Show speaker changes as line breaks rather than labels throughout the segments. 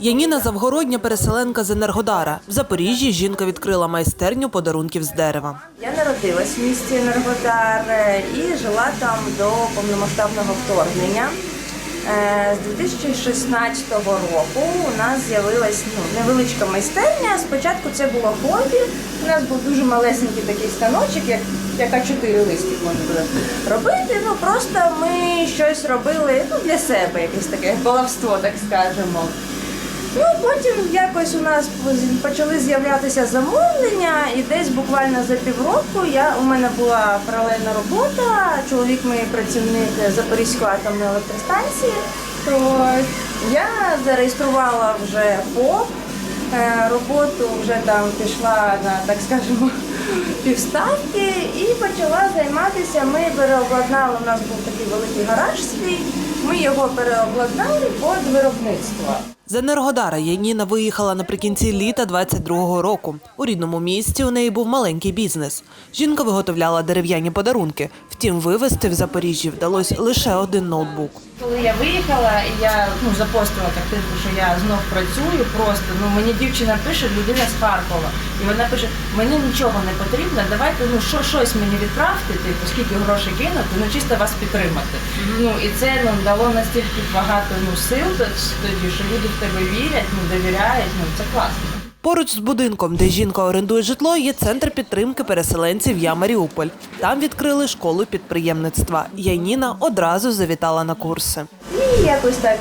Яніна Завгородня, переселенка з Енергодара. В Запоріжжі жінка відкрила майстерню подарунків з дерева.
Я народилась в місті Енергодар е, і жила там до повномасштабного вторгнення. Е, З 2016 року у нас з'явилась ну, невеличка майстерня. Спочатку це було хобі. У нас був дуже малесенький такий станочок, як, яка чотири листів можна було робити. Ну просто ми щось робили ну, для себе, якесь таке баловство, так скажемо. Ну, потім якось у нас почали з'являтися замовлення, і десь буквально за півроку я, у мене була паралельна робота. Чоловік мій працівник Запорізької атомної електростанції. То я зареєструвала вже ФОП, е, роботу вже там пішла на, так скажемо, півставки і почала займатися. Ми переобладнали, у нас був такий великий гараж свій, ми його переобладнали під виробництво.
З Енергодара Яніна виїхала наприкінці літа 22-го року. У рідному місті у неї був маленький бізнес. Жінка виготовляла дерев'яні подарунки. Втім, вивезти в Запоріжжі вдалося лише один ноутбук.
Коли я виїхала, я ну, запостила так типу, що я знов працюю просто. Ну мені дівчина пише, людина з Харкова. І вона пише: мені нічого не потрібно, давайте ну що щось мені відправте, типу, скільки грошей кинути, ну чисто вас підтримати. Ну і це ну дало настільки багато ну сил тоді, що люди в тебе вірять, ну довіряють. Ну це класно.
Поруч з будинком, де жінка орендує житло, є центр підтримки переселенців Я Маріуполь. Там відкрили школу підприємництва. Яніна одразу завітала на курси.
І якось так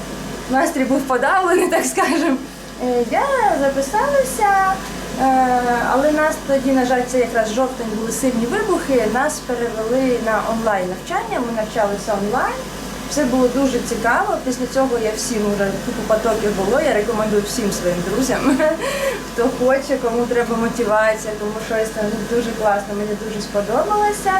настрій був подавлений, так скажемо. Е, Я записалася, е, але нас тоді, на жаль, це якраз жовтень були сильні вибухи. Нас перевели на онлайн навчання. Ми навчалися онлайн. Все було дуже цікаво. Після цього я всім вже купу потоків було. Я рекомендую всім своїм друзям, хто хоче, кому треба мотивація, кому щось там дуже класно, мені дуже сподобалося.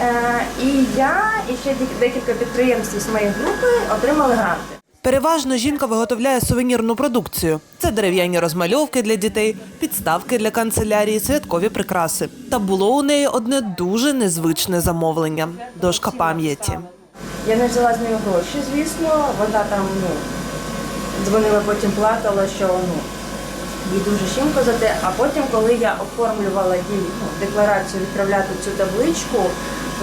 Е, І я і ще декілька підприємств з моєї групи отримали гранти.
Переважно жінка виготовляє сувенірну продукцію. Це дерев'яні розмальовки для дітей, підставки для канцелярії, святкові прикраси. Та було у неї одне дуже незвичне замовлення дошка пам'яті.
Я не взяла з нею гроші, звісно. Вона там ну, дзвонила, потім плакала, що ну, їй дуже щімко за те. А потім, коли я оформлювала їй ну, декларацію відправляти цю табличку,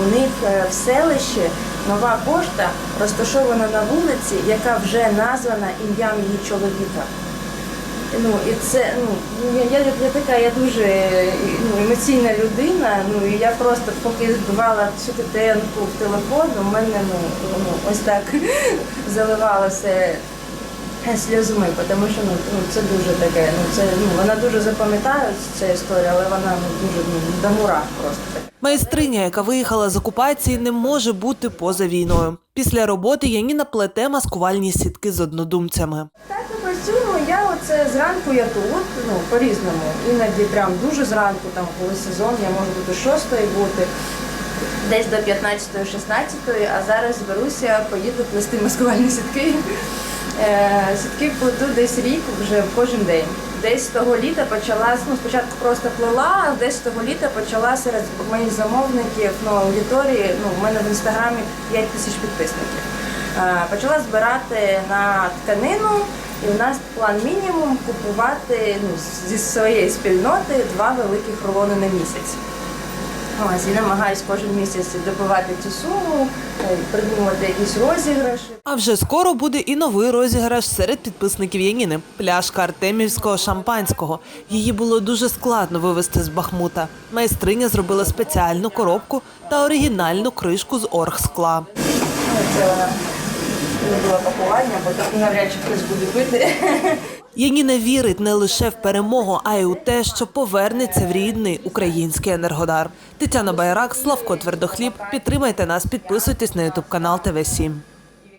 у них е, в селищі нова пошта розташована на вулиці, яка вже названа ім'ям її чоловіка. Ну і це ну я, я, я така, я дуже ну, емоційна людина. Ну і я просто поки збивала цю ТТНку в телефон, у мене ну, ну ось так заливалося сльозми, тому що ну, ну це дуже таке. Ну це ну вона дуже запам'ятає ця історія, але вона ну дуже ну, до мурах просто така.
Майстриня, яка виїхала з окупації, не може бути поза війною. Після роботи Яніна плете маскувальні сітки з однодумцями.
Оце зранку я тут, ну по-різному. Іноді прям дуже зранку, там коли сезон, я можу бути шостої бути. Десь до 15-16, а зараз зберуся, поїду плести маскувальні сітки. Е, Сітки плету десь рік вже кожен день. Десь того літа почала, ну спочатку просто плела, а десь того літа почала серед моїх замовників ну, аудиторії. Ну, у мене в інстаграмі 5 тисяч підписників. Е, Почала збирати на тканину, і у нас план мінімум купувати ну, зі своєї спільноти два великих рулони на місяць. Ось і намагаюсь кожен місяць добивати цю суму, е, придумувати якісь розіграші.
А вже скоро буде і новий розіграш серед підписників Яніни пляшка артемівського шампанського. Її було дуже складно вивезти з Бахмута. Майстриня зробила спеціальну коробку та оригінальну кришку з оргскла.
Це вона любила пакування, бо так навряд чи хтось буде пити.
Яніна вірить не лише в перемогу, а й у те, що повернеться в рідний український енергодар. Тетяна Байрак, Славко Твердохліб. Підтримайте нас, підписуйтесь на ютуб канал ТВ 7